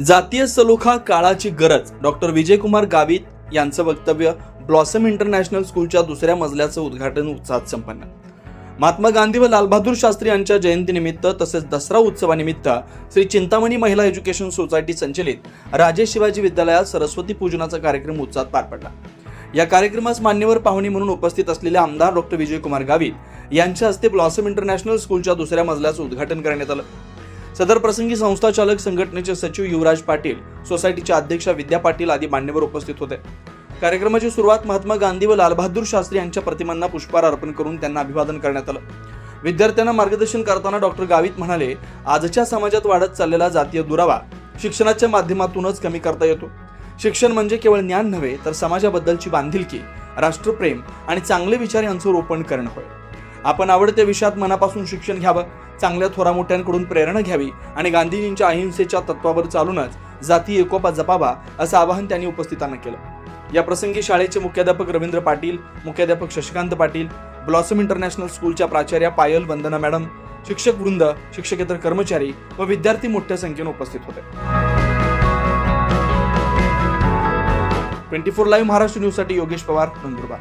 जातीय सलोखा काळाची गरज. डॉक्टर विजयकुमार गावित यांचं वक्तव्य ब्लॉसम इंटरनॅशनल स्कूलच्या दुसऱ्या मजल्याचं उद्घाटन उत्साहात संपन्न. महात्मा गांधी व लालबहादूर शास्त्री यांच्या जयंतीनिमित्त तसेच दसरा उत्सवानिमित्त श्री चिंतामणी महिला एज्युकेशन सोसायटी संचलित राजे शिवाजी विद्यालयात सरस्वती पूजनाचा कार्यक्रम उत्साहात पार पडला. या कार्यक्रमास मान्यवर पाहुणे म्हणून उपस्थित असलेले आमदार डॉक्टर विजयकुमार गावित यांच्या हस्ते ब्लॉसम इंटरनॅशनल स्कूलच्या दुसऱ्या मजल्याचं उद्घाटन करण्यात आलं. सदर प्रसंगी संस्था चालक संघटनेचे सचिव युवराज पाटील सोसायटीच्या अध्यक्षा विद्या पाटील आदी मान्यवर उपस्थित होते. कार्यक्रमाची सुरुवात महात्मा गांधी व लालबहादूर शास्त्री यांच्या प्रतिमांना पुष्पहार अर्पण करून त्यांना अभिवादन करण्यात आलं. विद्यार्थ्यांना मार्गदर्शन करताना डॉक्टर गावित म्हणाले आजच्या समाजात वाढत चाललेला जातीय दुरावा शिक्षणाच्या माध्यमातूनच कमी करता येतो. शिक्षण म्हणजे केवळ ज्ञान नव्हे तर समाजाबद्दलची बांधिलकी राष्ट्रप्रेम आणि चांगले विचार यांचं रोपण करणं होय. आपण आवडत्या विषयात मनापासून शिक्षण घ्यावं चांगल्या थोरा मोठ्यांकडून प्रेरणा घ्यावी आणि गांधीजींच्या अहिंसेच्या तत्वावर चालूनच जाती एकोपा जपावा असं आवाहन त्यांनी उपस्थितांना केलं. या प्रसंगी शाळेचे मुख्याध्यापक रवींद्र पाटील मुख्याध्यापक शशिकांत पाटील ब्लॉसम इंटरनॅशनल स्कूलच्या प्राचार्या पायल वंदना मॅडम शिक्षक वृंद शिक्षकेतर कर्मचारी व विद्यार्थी मोठ्या संख्येने उपस्थित होते. ट्वेंटी फोर लाईव्ह महाराष्ट्र न्यूजसाठी योगेश पवार नंदुरबार.